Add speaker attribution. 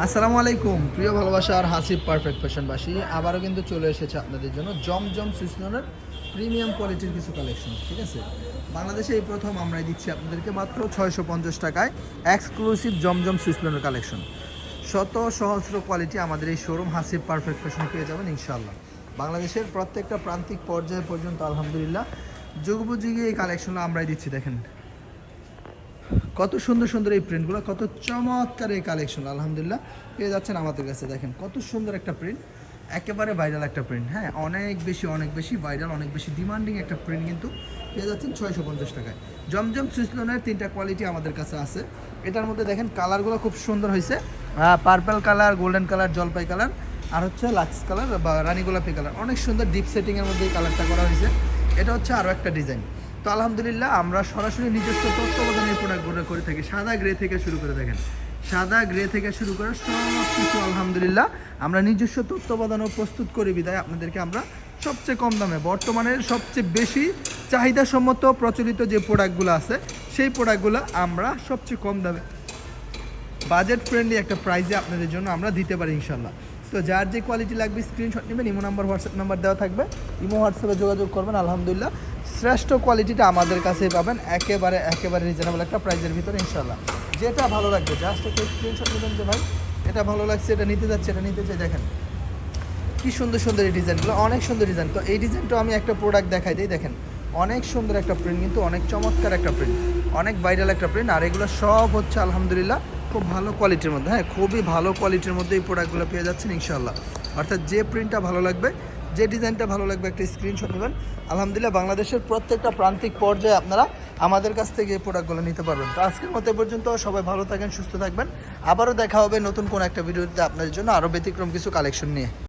Speaker 1: আসসালামু আলাইকুম, প্রিয় ভালোবাসা আর হাসিব পারফেক্ট ফ্যাশনবাসী আবারও কিন্তু চলে এসেছে আপনাদের জন্য জমজম সুইসনের প্রিমিয়াম কোয়ালিটির কিছু কালেকশন ঠিক আছে? বাংলাদেশে এই প্রথম আমরাই দিচ্ছি আপনাদেরকে মাত্র ছয়শো পঞ্চাশ টাকায় এক্সক্লুসিভ জমজম সুইসনের কালেকশন শত সহস্র কোয়ালিটি আমাদের এই শোরুম হাসিব পারফেক্ট ফ্যাশনে পেয়ে যাবেন ইনশাল্লাহ বাংলাদেশের প্রত্যেকটা প্রান্তিক পর্যায় পর্যন্ত, আলহামদুলিল্লাহ, যুগোপযোগী এই কালেকশনগুলো আমরাই দিচ্ছি, দেখেন। কত সুন্দর সুন্দর এই প্রিন্টগুলো কত চমৎকার এই কালেকশন আলহামদুলিল্লাহ। পেয়ে যাচ্ছেন আমাদের কাছে, দেখেন, কত সুন্দর একটা প্রিন্ট একেবারে ভাইরাল একটা প্রিন্ট হ্যাঁ অনেক বেশি অনেক বেশি ভাইরাল অনেক বেশি ডিমান্ডিং একটা প্রিন্ট কিন্তু পেয়ে যাচ্ছেন ছয়শো পঞ্চাশ টাকায়। জমজম সুইসলনের তিনটা কোয়ালিটি আমাদের কাছে আছে। এটার মধ্যে দেখেন কালারগুলো খুব সুন্দর হয়েছে। পার্পল কালার গোল্ডেন কালার জলপাই কালার আর হচ্ছে লাক্স কালার বা রানী গোলাপি কালার অনেক সুন্দর ডিপ সেটিংয়ের মধ্যে এই কালারটা করা হয়েছে। এটা হচ্ছে আরও একটা ডিজাইন তো আলহামদুলিল্লাহ, আমরা সরাসরি নিজস্ব তত্ত্বাবধানের প্রোডাক্টগুলো করে থাকি। সাদা গ্রে থেকে শুরু করে দেখেন। সাদা গ্রে থেকে শুরু করে সব কিছু আলহামদুলিল্লাহ। আমরা নিজস্ব তত্ত্বাবধানও প্রস্তুত করি বিদায়। আপনাদেরকে আমরা সবচেয়ে কম দামে, বর্তমানের সবচেয়ে বেশি চাহিদাসম্মত প্রচলিত যে প্রোডাক্টগুলো আছে, সেই প্রোডাক্টগুলো আমরা সবচেয়ে কম দামে বাজেট ফ্রেন্ডলি একটা প্রাইজে আপনাদের জন্য আমরা দিতে পারি ইনশাল্লাহ তো যার যে কোয়ালিটি লাগবে স্ক্রিনশট নেবেন, ইমো নাম্বার হোয়াটসঅ্যাপ নাম্বার দেওয়া থাকবে। ইমো হোয়াটসঅ্যাপে যোগাযোগ করবেন, আলহামদুলিল্লাহ। শ্রেষ্ঠ কোয়ালিটিটা আমাদের কাছেই পাবেন। একেবারে একেবারে রিজনেবল একটা প্রাইজের ভিতরে ইনশাল্লাহ যেটা ভালো লাগবে জাস্ট একটা স্ক্রিনশট নেবেন যে ভাই, এটা ভালো লাগছে, এটা নিতে যাচ্ছে, এটা নিতে চাই, দেখেন। কি সুন্দর সুন্দর এই ডিজাইনগুলো অনেক সুন্দর ডিজাইন তো এই ডিজাইনটা আমি একটা প্রোডাক্ট দেখাই দিই, দেখেন। অনেক সুন্দর একটা প্রিন্ট কিন্তু অনেক চমৎকার একটা প্রিন্ট অনেক ভাইরাল একটা প্রিন্ট আর এগুলো সব হচ্ছে, আলহামদুলিল্লাহ, খুব ভালো কোয়ালিটির মধ্যে হ্যাঁ খুবই ভালো কোয়ালিটির মধ্যে এই প্রোডাক্টগুলো পেয়ে যাচ্ছেন ইনশাল্লাহ অর্থাৎ যে প্রিন্টটা ভালো লাগবে যে ডিজাইনটা ভালো লাগবে একটা স্ক্রিনশট নেবেন। আলহামদুলিল্লাহ বাংলাদেশের প্রত্যেকটা প্রান্তিক পর্যায়ে আপনারা আমাদের কাছ থেকে এই প্রোডাক্টগুলো নিতে পারবেন। তো আজকের মতো পর্যন্ত সবাই ভালো থাকেন, সুস্থ থাকবেন। আবারও দেখা হবে নতুন কোন একটা ভিডিওতে আপনাদের জন্য আরও ব্যতিক্রম কিছু কালেকশন নিয়ে।